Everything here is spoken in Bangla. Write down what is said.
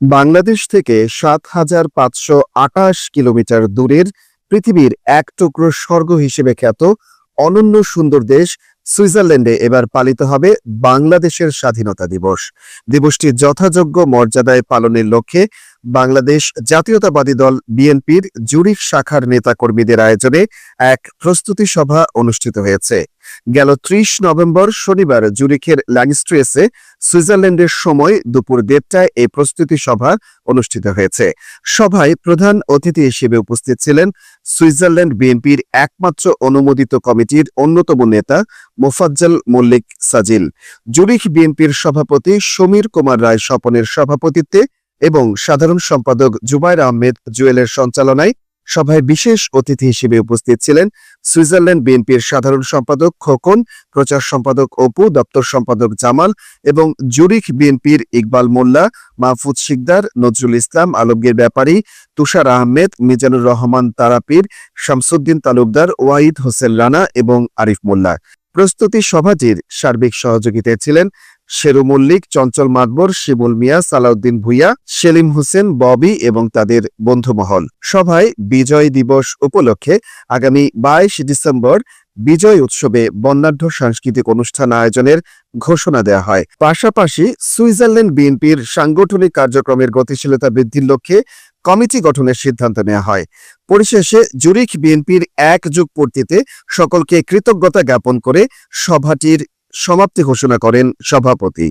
বাংলাদেশ থেকে সাত হাজার পাঁচশো আটাশ কিলোমিটার দূরের পৃথিবীর এক টুকরো স্বর্গ হিসেবে খ্যাত অনন্য সুন্দর দেশ সুইজারল্যান্ডে এবার পালিত হবে বাংলাদেশের স্বাধীনতা দিবস। দিবসটি যথাযোগ্য মর্যাদায় পালনের লক্ষ্যে বাংলাদেশ জাতীয়তাবাদী দল বিএনপির জুরিখ শাখার নেতাকর্মীদের আয়োজনে এক প্রস্তুতি সভা অনুষ্ঠিত হয়েছে। গেল ত্রিশ নভেম্বর শনিবার জুরিখের ল্যাংস্ট্রেসে সুইজারল্যান্ডের সময় দুপুর দেড়টায় এই প্রস্তুতি সভা অনুষ্ঠিত হয়েছে। সভায় প্রধান অতিথি হিসেবে উপস্থিত ছিলেন সুইজারল্যান্ড বিএনপির একমাত্র অনুমোদিত কমিটির অন্যতম নেতা মোফাজ্জল মল্লিক সাজিল। জুরিখ বিএনপির সভাপতি সমীর কুমার রায় স্বপনের সভাপতিত্বে এবং সাধারণ সম্পাদক জুবাইর আহমেদ জুয়েলের সঞ্চালনায় সভায় বিশেষ অতিথি হিসেবে উপস্থিত ছিলেন সুইজারল্যান্ড বিএনপির সাধারণ সম্পাদক খোকন, প্রচার সম্পাদক অপু, দপ্তর সম্পাদক জামাল এবং জুরিখ বিএনপির ইকবাল মোল্লা, মাহফুজ শিকদার, নজরুল ইসলাম, আলমগীর ব্যাপারী, তুষার আহমেদ, মিজানুর রহমান তারাপীর, শামসুদ্দিন তালুকদার ওয়াহিদ হোসেন রানা এবং আরিফ মোল্লা। প্রস্তুতি সভাটির সার্বিক সহযোগিতায় ছিলেন শেরু মল্লিক, চঞ্চল মাতবর, শিমুল মিয়া, সালাউদ্দিন ভুইয়া, সেলিম হোসেন, ববি এবং তাদের বন্ধুমহল। সভায় বিজয় দিবস উপলক্ষে আগামী বাইশ ডিসেম্বর বিজয় উৎসবে বর্ণাঢ্য সাংস্কৃতিক অনুষ্ঠান আয়োজনের ঘোষণা দেয়া হয়। পাশাপাশি সুইজারল্যান্ড বিএনপির সাংগঠনিক কার্যক্রমের গতিশীলতা বৃদ্ধির লক্ষ্যে কমিটি গঠনের সিদ্ধান্ত নেওয়া হয়। পরিশেষে জুরিখ বিএনপির এক যুগ পূর্তিতে সকলকে কৃতজ্ঞতা জ্ঞাপন করে সভাটির সমাপ্তি ঘোষণা করেন সভাপতি।